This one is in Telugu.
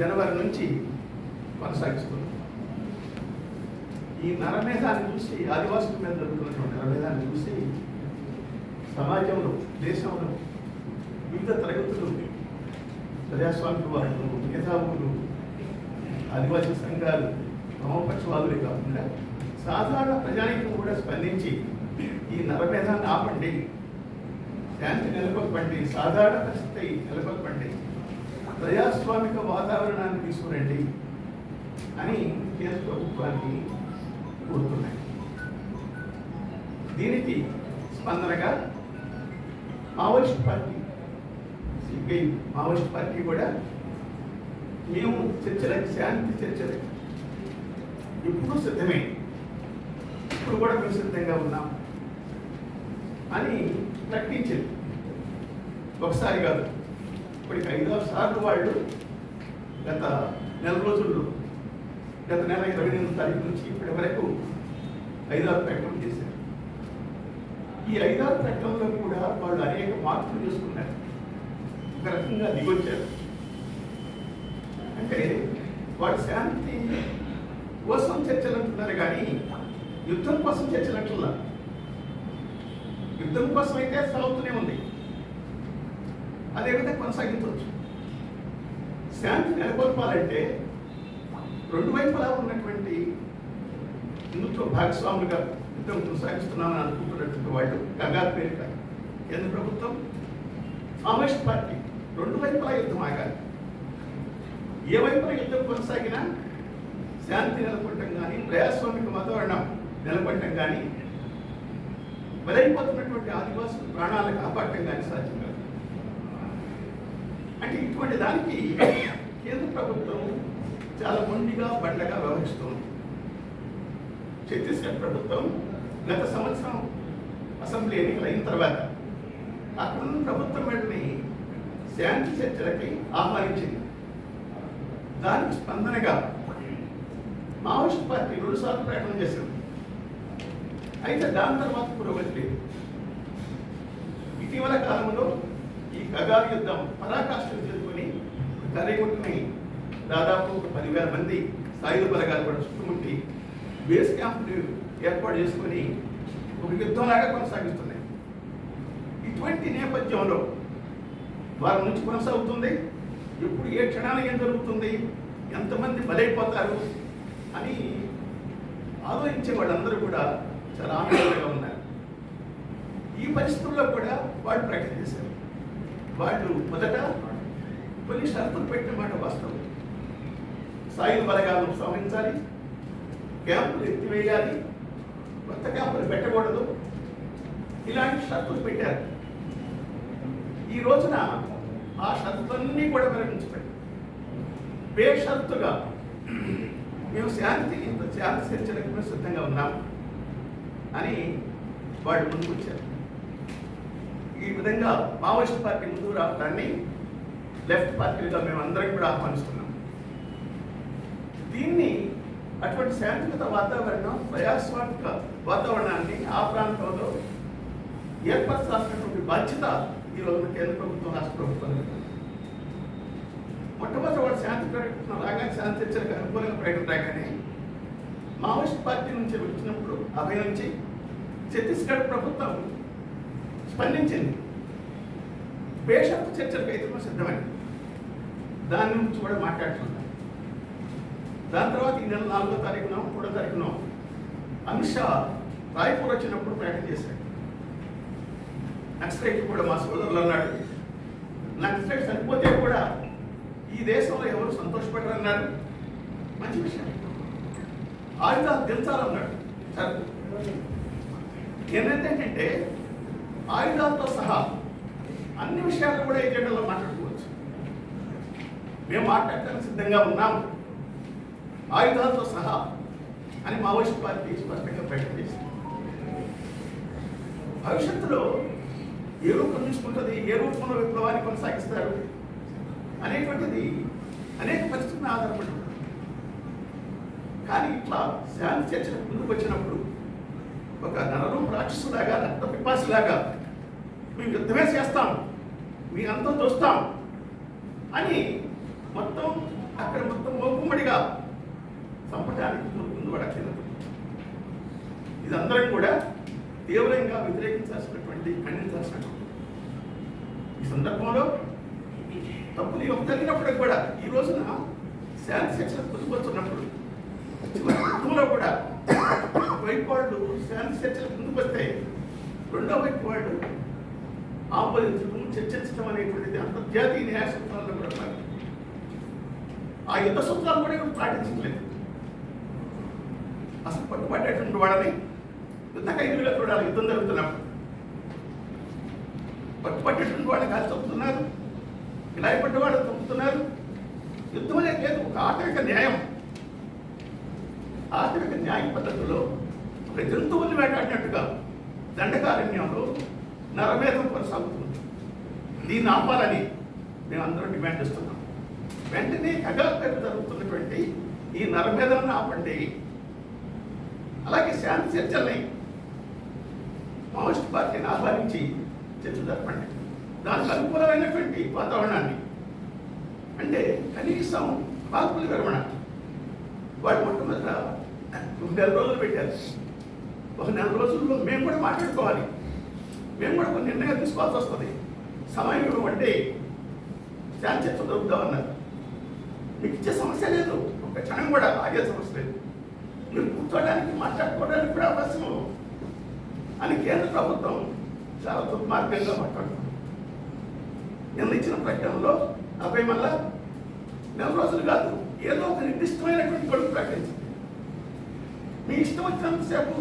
జనవరి నుంచి కొనసాగిస్తుంది ఈ నరమేధాన్ని చూసి ఆదివాసుల మీద జరుగుతున్నటువంటి నరమేధాన్ని చూసి సమాజంలో దేశంలో వివిధ తరగతులు ప్రజాస్వామిక వాళ్ళు మేధావులు ఆదివాసీ సంఘాలు వామపక్షవాదులే కాకుండా సాధారణ ప్రజానికం కూడా స్పందించి ఈ నరమేధాన్ని ఆపండి. శాంతి నెలకొల్పండి. సాధారణ పరిస్థితి నెలకొల్పండి. ప్రజాస్వామిక వాతావరణాన్ని తీసుకురండి అని కేంద్ర ప్రభుత్వాన్ని కోరుతున్నాయి. దీనికి స్పందనగా Maoist party CPI Maoist party కూడా మేము చర్చలకు శాంతి చర్చలకు ఇప్పుడు సిద్ధమే. ఇప్పుడు కూడా మేము సిద్ధంగా ఉన్నాం అని ప్రకటించింది. ఒకసారి కాదు. ఇప్పటికి ఐదారు సార్లు వాళ్ళు గత నెల రోజుల్లో గత నెల ఇరవై ఎనిమిది తారీఖు నుంచి ఇప్పటి వరకు ఐదారు ప్రకటనలు చేశారు. ఈ ఐదారు ప్రకటనలో కూడా వాళ్ళు అనేక మార్పులు చేసుకున్నారు. ఒక రకంగా దిగొచ్చారు. అంటే వాళ్ళు శాంతి కోసం చర్చలు అంటున్నారు కానీ యుద్ధం కోసం చర్చలు యుద్ధం కోసం అయితే సాగుతూనే ఉంది. అదేవిధంగా కొనసాగించవచ్చు. శాంతి నెలకొల్పాలంటే రెండు వైపులా ఉన్నటువంటి హిందుత్వ భాగస్వాములుగా యుద్ధం కొనసాగిస్తున్నామని అనుకుంటున్నటువంటి వాళ్ళు గంగారు పేరిట కేంద్ర ప్రభుత్వం మావోయిస్ట్ పార్టీ రెండు వైపులా యుద్ధం ఆగాలి. ఏ వైపున యుద్ధం కొనసాగినా శాంతి నెలకొట్టడం కానీ ప్రజాస్వామిక వాతావరణం నెలకొట్టడం కానీ బలైపోతున్నటువంటి ఆదివాసులు ప్రాణాలను కాపాడటం కానీ సాధ్యం. అంటే ఇటువంటి దానికి కేంద్ర ప్రభుత్వం చాలా మొండిగా బండగా వ్యవహరిస్తుంది. ఛత్తీస్గఢ్ ప్రభుత్వం గత సంవత్సరం అసెంబ్లీ ఎన్నికలు అయిన తర్వాత అక్కడున్న ప్రభుత్వం వెంటనే శాంతి చర్చలకి ఆహ్వానించింది. దానికి స్పందనగా మావోయిస్ట్ పార్టీ రెండుసార్లు ప్రకటన చేసింది. అయితే దాని తర్వాత పురోగతి లేదు. ఇటీవల కాలంలో ఈ కగారు యుద్ధం పరాకాష్ఠలు చేసుకొని కరేగుట్టుని దాదాపు ఒక పదివేల మంది సాయుధ బలగాలు కూడా చుట్టుముట్టి బేస్ క్యాంప్ని ఏర్పాటు చేసుకొని ఒక యుద్ధంలాగా కొనసాగిస్తున్నాయి. ఇటువంటి నేపథ్యంలో వారి నుంచి కొనసాగుతుంది. ఎప్పుడు ఏ క్షణాలు ఏం జరుగుతుంది? ఎంతమంది బలైపోతారు? అని ఆలోచించే వాళ్ళందరూ కూడా చాలా ఆందోళనగా ఉన్నారు. ఈ పరిస్థితుల్లో కూడా వాళ్ళు ప్రకటించారు చేశారు. వాళ్ళు మొదట కొన్ని షరతులు పెట్టిన మాట వాస్తవం. సాయుధ బలగాలను సవరించాలి క్యాంపులు ఎత్తివేయాలి కొత్త క్యాంపులు పెట్టకూడదు ఇలాంటి షరతులు పెట్టారు. ఈ రోజున ఆ షరతులన్నీ కూడా వెలిగించబడి బేషరతుగా మేము శాంతి ఇంత శాంతి చర్చలకు సిద్ధంగా ఉన్నాం అని వాళ్ళు ముందుకు వచ్చారు. ఈ విధంగా మావోయిస్ట్ పార్టీ ముందుకు రావడాన్ని లెఫ్ట్ పార్టీలుగా మేము అందరం కూడా ఆహ్వానిస్తున్నాం. దీన్ని అటువంటి శాంతియుత వాతావరణం ప్రజాస్వామిక వాతావరణాన్ని ఆ ప్రాంతంలో ఏర్పరచాల్సినటువంటి బాధ్యత ఈ కేంద్ర ప్రభుత్వం రాష్ట్ర ప్రభుత్వం మొట్టమొదటి వాడు శాంతి ప్రకటన రాగానే శాంతి చర్చలకు అనుకూలంగా ప్రకటన రాగానే మావోయిస్ట్ పార్టీ నుంచి వచ్చినప్పుడు అభయ నుంచి ఛత్తీస్గఢ్ ప్రభుత్వం స్పందించింది. బేషరతు చర్చలకు అయితే సిద్ధమైంది. దాని గురించి కూడా మాట్లాడుతున్నాం. దాని తర్వాత ఈ నెల నాలుగో తారీఖున మూడో తారీఖున అమిత్ షా రాయ్పూర్ వచ్చినప్పుడు ప్రకటన చేశాడు. నక్సలైట్ కూడా మా సోదరులు అన్నాడు నక్సలైట్ చనిపోతే కూడా ఈ దేశంలో ఎవరు సంతోషపడరు అన్నాడు మంచి విషయం. ఆయుధాలు దించాలన్నాడు సరే ఏంటంటే ఆయుధాలతో సహా అన్ని విషయాలు కూడా ఎజెండాలో మాట్లాడుకోవచ్చు. మేము మాట్లాడటానికి సిద్ధంగా ఉన్నాము ఆయుధాలతో సహా అని మావోయిస్ట్ పార్టీ స్పష్టంగా ప్రకటన చేసింది. భవిష్యత్తులో ఏ రూపం తీసుకుంటుంది ఏ రూపంలో విప్లవాన్ని కొనసాగిస్తారు అనేటువంటిది అనేక పరిస్థితులను ఆధారపడి ఉంటుంది. కానీ ఇట్లా శాంతి చర్చలకు ముందుకు వచ్చినప్పుడు ఒక నరరూప రాక్షసులాగా రక్త పిపాసిలాగా మేము యుద్ధమే చేస్తాం మీ అంతం చూస్తాం అని మొత్తం అక్కడ చంపడానికి ముందు పడట్లేదు ఇదందరం కూడా తీవ్రంగా వ్యతిరేకించాల్సినటువంటి ఖండించాల్సినటువంటి ఈ సందర్భంలో తప్పులు ఏమి జరిగినప్పటికి కూడా ఈ రోజున శాంతి శిక్షణ పొందుపరుచున్నప్పుడు కుటుంబంలో కూడా వైపు వాళ్ళు శాంతి శిక్షణ ముందుకు వస్తే రెండో వైపు వాళ్ళు ఆపాదించడం చర్చించడం అనేటువంటిది అంతర్జాతీయ న్యాయ సూత్రాల్లో కూడా భాగం. ఆ యుద్ధ సూత్రాలు కూడా ఇప్పుడు పాటించట్లేదు. అసలు పట్టుబట్టేటువంటి వాళ్ళని యుద్ధ ఖైదీలుగా చూడాలి. యుద్ధం జరుగుతున్నప్పుడు పట్టుబట్టేటువంటి వాళ్ళని కాల్చి చంపుతున్నారు గాయపడ్డ వాళ్ళు చంపుతున్నారు యుద్ధం అనేది లేదు. ఒక ఆర్థిక న్యాయం. ఆర్థిక న్యాయ పద్ధతిలో ఒక జంతువుల్ని వేటాడినట్టుగా దండకారణ్యంలో నరమేధం కొనసాగుతుంది. దీన్ని ఆపాలని మేమందరం డిమాండ్ చేస్తున్నాం. వెంటనే కగాపేట జరుగుతున్నటువంటి ఈ నరమేధాన్ని ఆపండి. అలాగే శాంతి చర్చల్ని మావోయిస్ట్ పార్టీని ఆహ్వానించి చర్చ జరపండి. దానికి అనుకూలమైనటువంటి వాతావరణాన్ని అంటే కనీసం కాల్పుల విరమణ వాళ్ళు మొట్టమొదట ఒక నెల రోజులు పెట్టారు. ఒక నెల రోజుల్లో మేము కూడా మాట్లాడుకోవాలి. మేము కూడా కొన్ని నిర్ణయాలు తీసుకోవాల్సి వస్తుంది. సమయం ఇవ్వమంటే శాంతి చర్చ దొరుకుతామన్నారు మీకు ఇచ్చే సమస్య లేదు. ఒక క్షణం కూడా ఆగే సమస్య లేదు. మీరు కూర్చోడానికి మాట్లాడుకోవడానికి కూడా అవకాశం అని కేంద్ర ప్రభుత్వం చాలా దుర్మార్గంగా మాట్లాడుతుంది. నిన్న ఇచ్చిన ప్రకటనలో అబ్బాయి మళ్ళా నెల రోజులు కాదు ఏదో ఒక నిర్దిష్టమైనటువంటి గడువు ప్రకటించింది మీ ఇష్టం వచ్చినంతసేపు